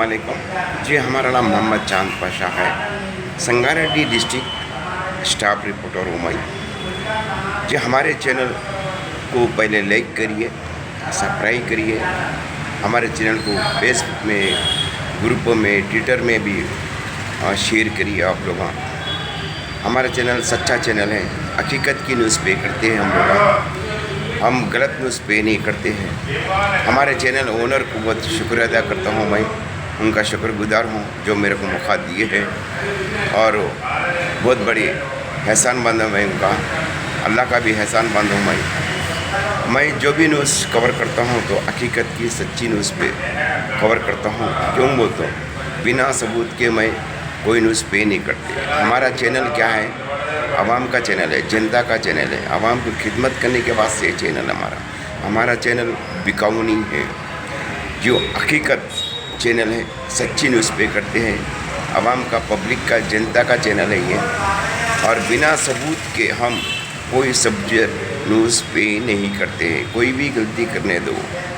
वालेकुम जी, हमारा नाम मोहम्मद चाँद पाशा है। संगारेड्डी डिस्ट्रिक्ट स्टाफ रिपोर्टर मैं। जी, हमारे चैनल को पहले लाइक करिए, सब्सक्राइब करिए। हमारे चैनल को फेसबुक में, ग्रुप में ट्विटर में भी शेयर करिए आप लोग। हमारा चैनल सच्चा चैनल है। हकीकत की न्यूज़ पे करते हैं हम लोग। हम गलत न्यूज़ पे नहीं करते हैं। हमारे चैनल ओनर को बहुत शुक्र अदा करता हूँ मैं। उनका शुक्रगुजार हूँ जो मेरे को मौका दिए हैं और बहुत बड़ी एहसान बंद हूँ मैं उनका। अल्लाह का भी एहसान बंद हूँ मैं। मैं जो भी न्यूज़ कवर करता हूँ तो हकीकत की सच्ची न्यूज़ पे कवर करता हूँ। क्यों बोलता हूँ? बिना सबूत के मैं कोई न्यूज़ पे नहीं करते। हमारा चैनल क्या है? आवाम का चैनल है, जनता का चैनल है। आवाम की खिदमत करने के बाद से चैनल हमारा। हमारा चैनल बिकाऊ नहीं है। जो हकीकत चैनल है, सच्ची न्यूज़ पे करते हैं। आवाम का, पब्लिक का, जनता का चैनल है ये। और बिना सबूत के हम कोई सब्जेक्ट न्यूज़ पे नहीं करते हैं। कोई भी गलती करने दो,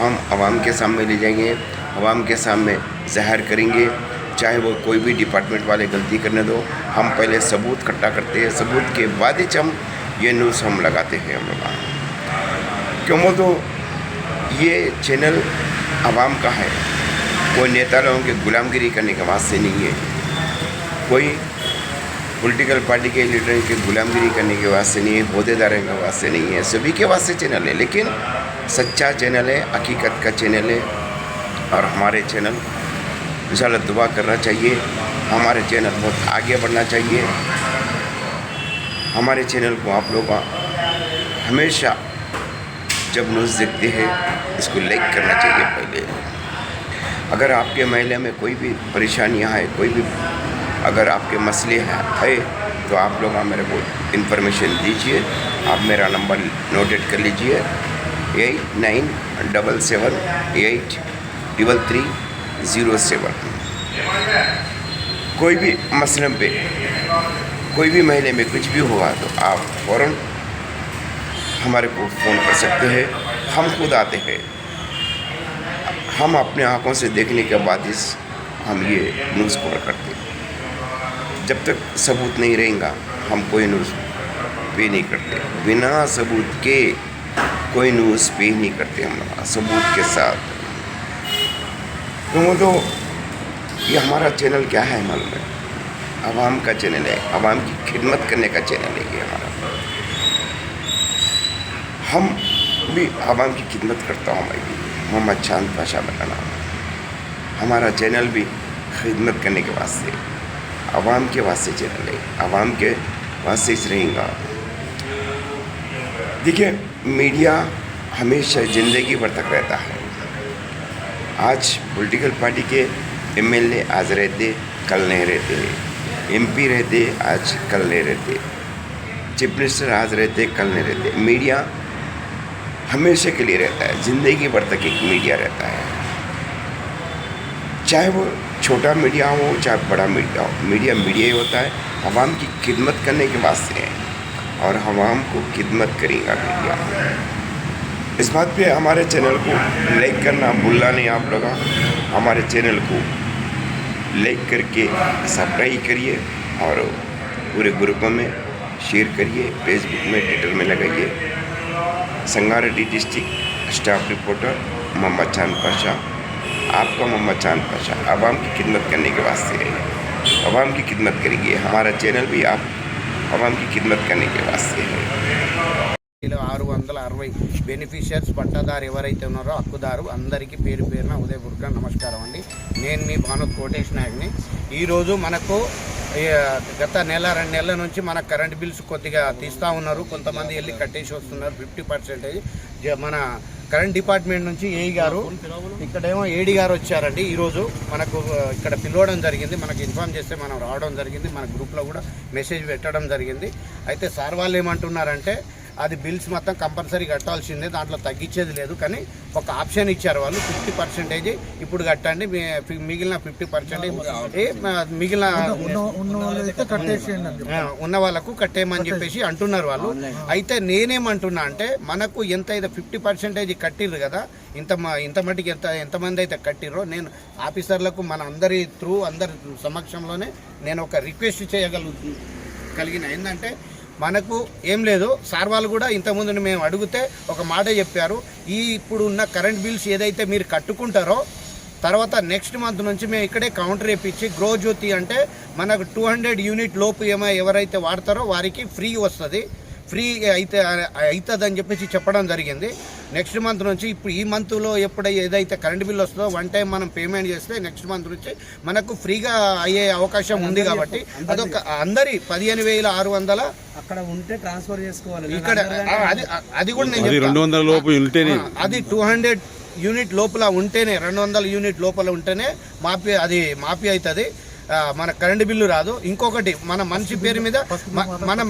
हम आवाम के सामने ले जाएँगे। आवाम के सामने ज़ाहिर करेंगे। चाहे वो कोई भी डिपार्टमेंट वाले गलती करने दो, हम पहले सबूत इकट्ठा करते हैं। सबूत के बाद ही हम ये न्यूज़ हम लगाते हैं हम लोग। क्यों तो ये चैनल आवाम का है। कोई नेता लोगों की गुलामगिरी करने के वास्ते नहीं है। कोई पॉलिटिकल पार्टी के लीडर की गुलामगिरी करने के वास्ते नहीं है अहदेदारों के वास्ते नहीं है, सभी के वास्ते चैनल है, लेकिन सच्चा चैनल है, हकीकत का चैनल है, और हमारे चैनल इंशाल्लाह दुआ करना चाहिए, हमारे चैनल बहुत आगे बढ़ना चाहिए, हमारे चैनल को आप लोग हमेशा जब न्यूज़ देखते हैं, इसको लाइक करना चाहिए पहले। अगर आपके महिला में कोई भी परेशानियाँ है, कोई भी अगर आपके मसले हैं, है तो आप लोग मेरे को इन्फॉर्मेशन दीजिए। आप मेरा नंबर नोटेट कर लीजिए। Eight nine double seven eight double three zero seven. कोई भी मसले पे, कोई भी महीने में कुछ भी हुआ तो आप फ़ौर हमारे को फ़ोन कर सकते हैं। हम खुद आते हैं। हम अपने आँखों से देखने के बाद इस, हम ये न्यूज़ कवर करते हैं। जब तक सबूत नहीं रहेगा, हम कोई न्यूज़ पे नहीं करते। बिना सबूत के कोई न्यूज़ पे नहीं करते हम सबूत के साथ। तो तो ये हमारा चैनल क्या है मालूम है? आवाम का चैनल है आवाम की खिदमत करने का चैनल है ये हमारा। हम भी आवाम की खिदमत करता हूँ मैं भी। मोहम्मद चाँद पाशा मेरा नाम। हमारा चैनल भी खिदमत करने के वास्ते, आवाम के वास्ते चैनल है आवाम के वास्ते रहेगा देखिए, मीडिया हमेशा ज़िंदगी भर तक रहता है। आज पॉलिटिकल पार्टी के एमएलए आज रहते, कल नहीं रहते। एमपी रहते, आज कल नहीं रहते। चीफ मिनिस्टर आज रहते, कल नहीं रहते। मीडिया हमेशा के लिए रहता है, ज़िंदगी भर तक एक मीडिया रहता है। चाहे वो छोटा मीडिया हो, चाहे बड़ा मीडिया हो, मीडिया मीडिया ही होता है। आवाम की खिदमत करने के वास्ते है और आवाम को खिदमत करेगा मीडिया। इस बात पे हमारे चैनल को लाइक करना भूलना नहीं आप लोग। हमारे चैनल को लाइक करके सब्सक्राइब करिए और पूरे ग्रुपों में शेयर करिए फेसबुक में ट्विटर में लगाइए। Sangareddy district staff reporter Mohammed Chand Pasha. आपका मोहम्मद चाँद पाशा आवाम की खिदमत करने के वास्ते है। आवाम की खिदमत करेंगे। हमारा चैनल भी आप आवाम की खिदमत करने के वास्ते है। ఇలా ఆరు వందల అరవై బెనిఫిషియర్స్ పట్టాదారు ఎవరైతే ఉన్నారో హక్కుదారు అందరికీ పేరు పేరున ఉదయపూర్వక నమస్కారం అండి. నేను మీ భాను కోటేష్ నాయక్ని. ఈరోజు మనకు గత నెల రెండు నెలల నుంచి మన కరెంట్ బిల్స్ కొద్దిగా తీస్తూ ఉన్నారు. కొంతమంది వెళ్ళి కట్టేసి వస్తున్నారు. ఫిఫ్టీ పర్సెంటేజ్ మన కరెంట్ డిపార్ట్మెంట్ నుంచి ఏఈ గారు ఇక్కడేమో ఏడి గారు వచ్చారండి. ఈరోజు మనకు ఇక్కడ పిలవడం జరిగింది. మనకు ఇన్ఫామ్ చేస్తే మనం రావడం జరిగింది. మన గ్రూప్లో కూడా మెసేజ్ పెట్టడం జరిగింది. అయితే సార్ వాళ్ళు ఏమంటున్నారంటే అది బిల్స్ మొత్తం కంపల్సరీ కట్టాల్సిందే దాంట్లో తగ్గించేది లేదు. కానీ ఒక ఆప్షన్ ఇచ్చారు వాళ్ళు ఫిఫ్టీ పర్సెంటేజ్ ఇప్పుడు కట్టండి మిగిలిన ఫిఫ్టీ పర్సెంటేజ్ మిగిలిన ఉన్న వాళ్ళకు కట్టేయమని చెప్పేసి అంటున్నారు వాళ్ళు. అయితే నేనేమంటున్నా అంటే మనకు ఎంత అయితే ఫిఫ్టీ పర్సెంటేజ్ కట్టిర్రు కదా ఇంత మ- ఇంత మటుకు ఎంత ఎంతమంది అయితే కట్టిర్రో నేను ఆఫీసర్లకు మన అందరి త్రూ అందరి సమక్షంలోనే నేను ఒక రిక్వెస్ట్ చేయగలు కలిగిన. ఏంటంటే మనకు ఏం లేదు. సార్ వాళ్ళు కూడా ఇంతకుముందు మేము అడిగితే ఒక మాట చెప్పారు. ఈ ఇప్పుడు ఉన్న కరెంట్ బిల్స్ ఏదైతే మీరు కట్టుకుంటారో తర్వాత నెక్స్ట్ మంత్ నుంచి మేము ఇక్కడే కౌంటర్ వేపించి గ్రో జ్యోతి అంటే మనకు టూ హండ్రెడ్ యూనిట్ లోపు ఏమో ఎవరైతే వాడతారో వారికి ఫ్రీ వస్తుంది. ఫ్రీ అయితే అవుతుంది అని చెప్పేసి చెప్పడం జరిగింది. నెక్స్ట్ మంత్ నుంచి ఇప్పుడు ఈ మంత్లో ఎప్పుడు ఏదైతే కరెంట్ బిల్ వస్తుందో వన్ టైం మనం పేమెంట్ చేస్తే నెక్స్ట్ మంత్ నుంచి మనకు ఫ్రీగా అయ్యే అవకాశం ఉంది కాబట్టి అదొక అందరి పదిహేను వేల ఆరు వందల అక్కడ ఉంటే ట్రాన్స్ఫర్ చేసుకోవాలి. ఇక్కడ అది అది కూడా నేను అది టూ హండ్రెడ్ యూనిట్ లోపల ఉంటేనే రెండు వందల యూనిట్ లోపల ఉంటేనే మాఫీ అది మాఫీ అవుతుంది. మన కరెంటు బిల్లు రాదు. ఇంకొకటి మన మనిషి పేరు మీద మనం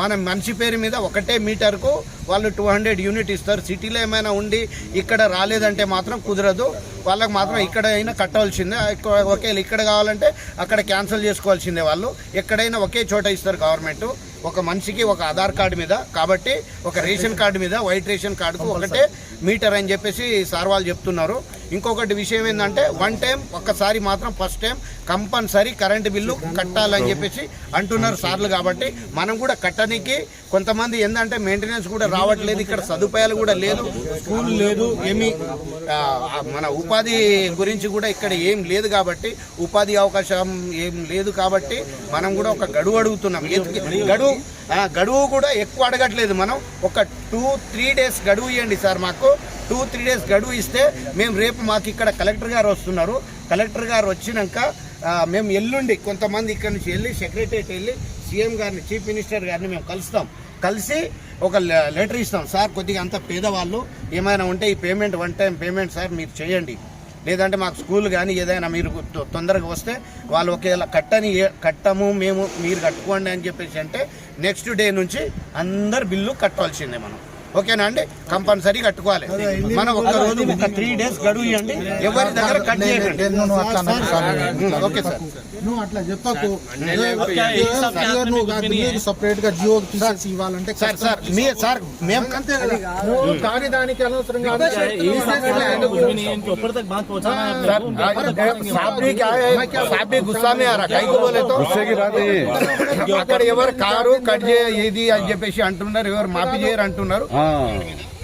మన మనిషి పేరు మీద ఒకటే మీటర్కు వాళ్ళు టూ హండ్రెడ్ యూనిట్ ఇస్తారు. సిటీలో ఏమైనా ఉండి ఇక్కడ రాలేదంటే మాత్రం కుదరదు. వాళ్ళకి మాత్రం ఇక్కడ అయినా కట్టవలసిందే. ఇక్కడ ఒకే ఇక్కడ కావాలంటే అక్కడ క్యాన్సిల్ చేసుకోవాల్సిందే వాళ్ళు. ఎక్కడైనా ఒకే చోట ఇస్తారు గవర్నమెంట్. ఒక మనిషికి ఒక ఆధార్ కార్డు మీద కాబట్టి ఒక రేషన్ కార్డు మీద వైట్ రేషన్ కార్డుకు ఒకటే మీటర్ అని చెప్పేసి సార్ వాళ్ళు చెప్తున్నారు. ఇంకొకటి విషయం ఏంటంటే వన్ టైం ఒక్కసారి మాత్రం first time compulsory current bill కట్టాలని చెప్పేసి అంటున్నారు సార్లు కాబట్టి మనం కూడా కట్టడానికి కొంతమంది ఏంటంటే మెయింటెనెన్స్ కూడా రావట్లేదు ఇక్కడ సదుపాయాలు కూడా లేదు స్కూల్ లేదు ఏమి మన ఉపాధి గురించి కూడా ఇక్కడ ఏం లేదు కాబట్టి ఉపాధి అవకాశం ఏం లేదు కాబట్టి మనం కూడా ఒక గడువు అడుగుతున్నాం. ఎందుకు- గడువు గడువు కూడా ఎక్కువ అడగట్లేదు మనం. ఒక టూ త్రీ డేస్ గడువు ఇవ్వండి సార్ మాకు. టూ త్రీ డేస్ గడువు ఇస్తే మేము రేపు మాకు ఇక్కడ కలెక్టర్ గారు వస్తున్నారు. కలెక్టర్ గారు వచ్చినాక మేము ఎల్లుండి కొంతమంది ఇక్కడ నుంచి వెళ్ళి సెక్రటరియట్ వెళ్ళి సీఎం గారిని చీఫ్ మినిస్టర్ గారిని మేము కలుస్తాం. కలిసి ఒక లెటర్ ఇస్తాం. సార్ కొద్దిగా అంత పేదవాళ్ళు ఏమైనా ఉంటే ఈ payment one time payment sir మీరు చేయండి. లేదంటే మాకు స్కూల్ కానీ ఏదైనా మీరు తొ- తొందరగా వస్తే వాళ్ళు ఒకవేళ కట్టని కట్టము మేము మీరు కట్టుకోండి అని చెప్పేసి అంటే నెక్స్ట్ డే నుంచి అందరు బిల్లు కట్టాల్సిందే మనం. ఓకేనా అండి కంపల్సరీ కట్టుకోవాలి మనం ఒక రోజు ఒక త్రీ డేస్ గడువు ఇవ్వండి ఎవరి దగ్గర కట్ చేయండి నువ్వు అట్లా అన్నావు సార్. ఓకే సార్ నువ్వు అట్లా చెప్పకు నువ్వు సపరేట్ గా జియో తీసేసి ఇవ్వాలంటే సార్ సార్ మీ సార్ మేము అంతే కదా నువ్వు కాని దానికి అనవసరంగా ऊपर तक बात पहुंचाना है सर साहब भी क्या है साहब भी गुस्सा में आ रहा कहीं को बोले तो అక్కడ ఎవరు కారు కట్ చేయ ఇది అని చెప్పేసి అంటున్నారు ఎవరు మాఫీ చేయరు అంటున్నారు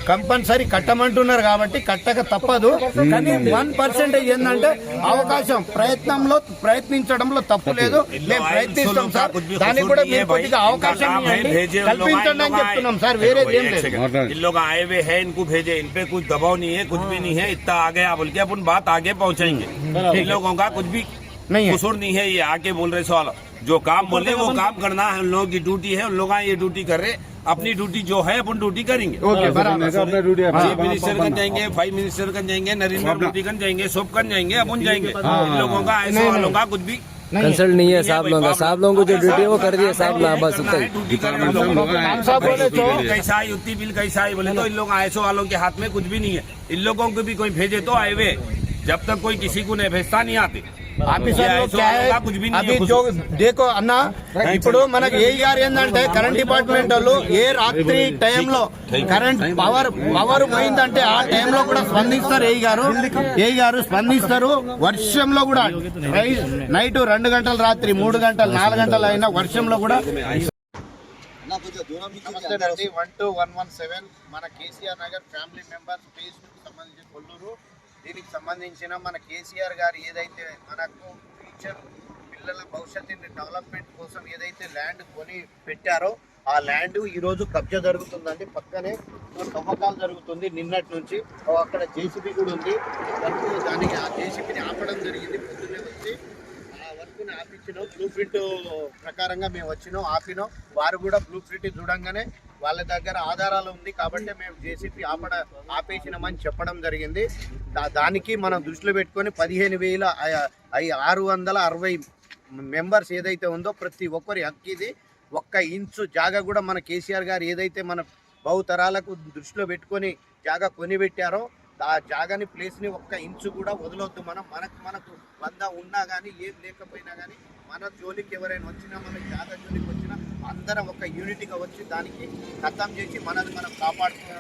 కంపల్సరీ కట్టమంటున్నారు కాబట్టి కట్టక తప్పదు కానీ వన్ పర్సెంటేజ్ ఏంటంటే అవకాశం ప్రయత్నంలో ప్రయత్నించడంలో తప్పు లేదు మేము ప్రయత్నిస్తాం సార్ దానికి కూడా మీరు కొద్దిగా అవకాశం ఇవ్వండి. కల్పించండి అని చెప్తున్నాం సార్ వేరేది ఏం లేదు इन लोग आए हुए हैं इनको भेजे इन पे कुछ दबाव नहीं है कुछ भी नहीं है इतना आगे आ बोल के अपन बात आगे पहुंचाएंगे इन लोगों का कुछ भी नहीं है कसूर नहीं है ये आके बोल रहे सवाल जो काम बोले वो काम करना है उन लोगों की ड्यूटी है उन लोग ये ड्यूटी कर रहे अपनी ड्यूटी जो है अपन ड्यूटी करेंगे। चीफ मिनिस्टर हाँ, हाँ, कन जाएँगे फाइव मिनिस्टर कन जाएँगे नरेंद्र मोदी कन जाएँगे सोपगंज जाएँगे अपन जाएँगे। लोगों का ऐसे वालों का कुछ भी कंसल्ट नहीं है साहब लोगों का। साहब लोगों को जो ड्यूटी है वो कर दिया साहब ना बस उतर तो कैसा आई युति बिल कैसा आई बोले तो इन लोग आयसो वालों के हाथ में कुछ भी नहीं है। इन लोगों को भी कोई भेजे तो आए हुए। जब तक कोई किसी को नहीं भेजता नहीं आते। ఆఫీసర్లు అది దేకో అన్న ఇప్పుడు మనకి ఏ గారు ఏంటంటే కరెంట్ డిపార్ట్మెంట్ వాళ్ళు ఏ రాత్రి టైంలో కరెంట్ పవర్ పవర్ పోయిందంటే ఆ టైంలో కూడా స్పందిస్తారు ఏ గారు? ఏ గారు స్పందిస్తారు? వర్షంలో కూడా నైట్ రెండు గంటల రాత్రి మూడు గంటలు నాలుగు గంటలు అయినా వర్షంలో కూడా one two one one seven. మన కేసీఆర్ నగర్ ఫ్యామిలీ మెంబర్స్ సంబంధించి కొల్లూరు. దీనికి సంబంధించిన మన కేసీఆర్ గారు ఏదైతే మనకు ఫ్యూచర్ పిల్లల భవిష్యత్తుని డెవలప్మెంట్ కోసం ఏదైతే ల్యాండ్ కొని పెట్టారో ఆ ల్యాండ్ ఈరోజు కబ్జా జరుగుతుందండి. పక్కనే తవ్వకాలు జరుగుతుంది. నిన్నటి నుంచి అక్కడ జేసీబీ కూడా ఉంది. వర్క్ దానికి ఆ జేసీబీని ఆపడం జరిగింది. పొద్దున్నే వచ్చి ఆ వర్క్ని ఆపించినాం. బ్లూ ప్రింట్ ప్రకారంగా మేము వచ్చినాం ఆపినాం. వారు కూడా బ్లూ ప్రింట్ చూడంగానే వాళ్ళ దగ్గర ఆధారాలు ఉంది కాబట్టి మేము జేసీపీ ఆపడ ఆపేసినామని చెప్పడం జరిగింది. దానికి మనం దృష్టిలో పెట్టుకొని పదిహేను వేల ఐ- ఆరు వందల అరవై మెంబర్స్ ఏదైతే ఉందో ప్రతి ఒక్కరి హక్కు ఇది. ఒక్క ఇంచు జాగా కూడా మన కేసీఆర్ గారు ఏదైతే మన బహుతరాలకు దృష్టిలో పెట్టుకొని జాగా కొనిపెట్టారో ఆ జాగాని ప్లేస్ని ఒక్క ఇంచు కూడా వదలొద్దు మనం. మనకు మనకు వంద ఉన్నా కానీ ఏం లేకపోయినా కానీ మన జోలికి ఎవరైనా వచ్చినా మన జాగా జోలికి వచ్చినా అందరం ఒక యూనిటీగా వచ్చి దానికి ఖతం చేసి మనది మనం కాపాడుకో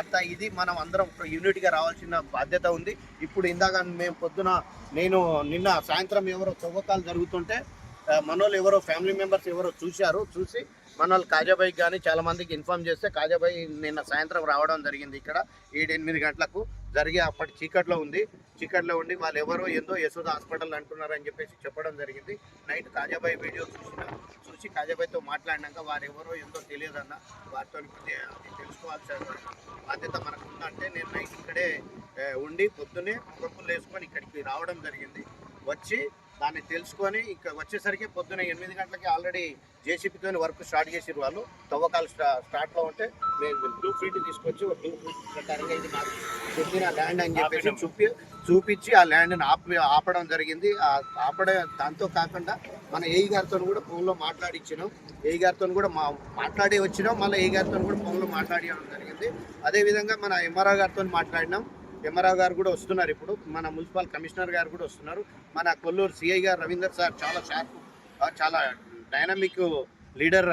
అత్త ఇది. మనం అందరం ఒక యూనిట్గా రావాల్సిన బాధ్యత ఉంది. ఇప్పుడు ఇందాక మేము పొద్దున నేను నిన్న సాయంత్రం ఎవరో తవ్వకాలు జరుగుతుంటే మనోళ్ళు ఎవరో ఫ్యామిలీ మెంబర్స్ ఎవరో చూశారు. చూసి మనోళ్ళు కాజాబాయికి కానీ చాలా మందికి ఇన్ఫార్మ్ చేస్తే కాజాబాయి నిన్న సాయంత్రం రావడం జరిగింది ఇక్కడ ఏడెనిమిది గంటలకు. జరిగి అప్పటి చీకట్లో ఉంది. చీకట్లో ఉండి వాళ్ళు ఎవరో ఏందో యశోద హాస్పిటల్ అంటున్నారని చెప్పేసి చెప్పడం జరిగింది. నైట్ కాజాబాయి వీడియో చూసిన చూసి కాజాబాయితో మాట్లాడినాక వారు ఎవరో ఏందో తెలియదన్న వారితో అది తెలుసుకోవాల్సిన బాధ్యత మనకు ఉందంటే నేను నైట్ ఇక్కడే ఉండి పొద్దున్నే కొప్పులు వేసుకొని ఇక్కడికి రావడం జరిగింది. వచ్చి దాన్ని తెలుసుకొని ఇక్కడ వచ్చేసరికి పొద్దున ఎనిమిది గంటలకి ఆల్రెడీ జేసీపీతో వర్క్ స్టార్ట్ చేసిరు వాళ్ళు. తవ్వకాలు స్టా స్టార్ట్లో ఉంటే మేము బ్లూ ప్రింట్ తీసుకొచ్చి ఒక బ్లూ ప్రింట్ ప్రకారంగా ఇది మాకు చెందిన ల్యాండ్ అని చెప్పేసి చూపి చూపించి ఆ ల్యాండ్ని ఆపి ఆపడం జరిగింది. ఆ ఆపడం దాంతో కాకుండా మన ఏఈ గారితో కూడా ఫోన్లో మాట్లాడిచ్చినాం. ఏఈ గారితో కూడా మా మాట్లాడి వచ్చినాం. మళ్ళీ ఏఈ గారితో కూడా ఫోన్లో మాట్లాడడం జరిగింది. అదేవిధంగా మన ఎంఆర్ఓ గారితో మాట్లాడినాం. ఎంఆర్ఓ గారు కూడా వస్తున్నారు ఇప్పుడు. మన మున్సిపల్ కమిషనర్ గారు కూడా వస్తున్నారు. మన కొల్లూరు సిఐ గారు రవీందర్ సార్ చాలా షార్ప్ చాలా డైనమిక్ లీడర్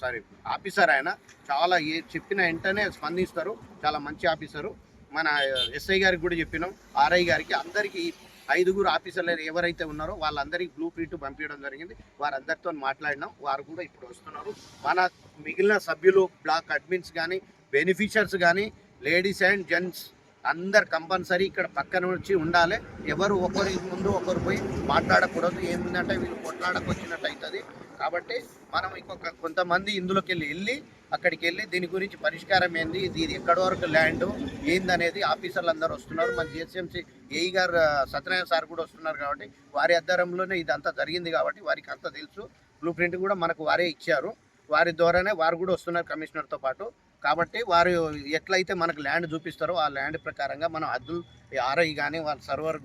సారీ ఆఫీసర్ ఆయన. చాలా ఏ చెప్పిన వెంటనే స్పందిస్తారు. చాలా మంచి ఆఫీసరు మన ఎస్ఐ గారికి కూడా చెప్పినాం. ఆర్ఐ గారికి అందరికీ ఐదుగురు ఆఫీసర్లు ఎవరైతే ఉన్నారో వాళ్ళందరికీ బ్లూ ప్రింట్ పంపించడం జరిగింది. వారందరితో మాట్లాడినాం. వారు కూడా ఇప్పుడు వస్తున్నారు. మన మిగిలిన సభ్యులు బ్లాక్ అడ్మిన్స్ కానీ బెనిఫిషియర్స్ కానీ లేడీస్ అండ్ జెంట్స్ అందరు కంపల్సరీ ఇక్కడ పక్కన వచ్చి ఉండాలి. ఎవరు ఒకరి ముందు ఒకరు పోయి మాట్లాడకూడదు. ఏమిందంటే వీళ్ళు కొట్లాడకొచ్చినట్టు అవుతుంది. కాబట్టి మనం ఇంకొక కొంతమంది ఇందులోకి వెళ్ళి వెళ్ళి అక్కడికి వెళ్ళి దీని గురించి పరిష్కారం ఏంది? ఇది ఇది ఎక్కడి వరకు ల్యాండ్? ఏందనేది ఆఫీసర్లు అందరూ వస్తున్నారు. మన జిహెచ్ఎంసీ ఏఈ గారు సత్యనారాయణ సార్ కూడా వస్తున్నారు కాబట్టి వారి ఆధ్వర్యంలోనే ఇదంతా జరిగింది కాబట్టి వారికి అంతా తెలుసు. బ్లూ ప్రింట్ కూడా మనకు వారే ఇచ్చారు. వారి ద్వారానే వారు కూడా వస్తున్నారు కమిషనర్తో పాటు. కాబట్టి వారు ఎట్లయితే మనకు ల్యాండ్ చూపిస్తారో ఆ ల్యాండ్ ప్రకారంగా మనం హద్దులు ఆర్ఐ కానీ వాళ్ళ సర్వర్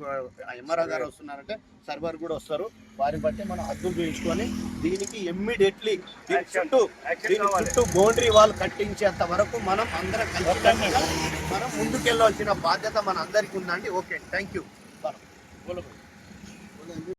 ఎంఆర్ఓ గారు వస్తున్నారంటే సర్వర్ కూడా వస్తారు. వారిని బట్టి మనం హద్దులు చూపించుకొని దీనికి ఇమ్మీడియట్లీ దీని చుట్టూ దీని చుట్టూ బౌండరీ వాల్ కట్టించేంత వరకు మనం అందరం కలిసి మనం ముందుకెళ్ళవలసిన బాధ్యత మన అందరికీ ఉందండి ఓకే థ్యాంక్ యూ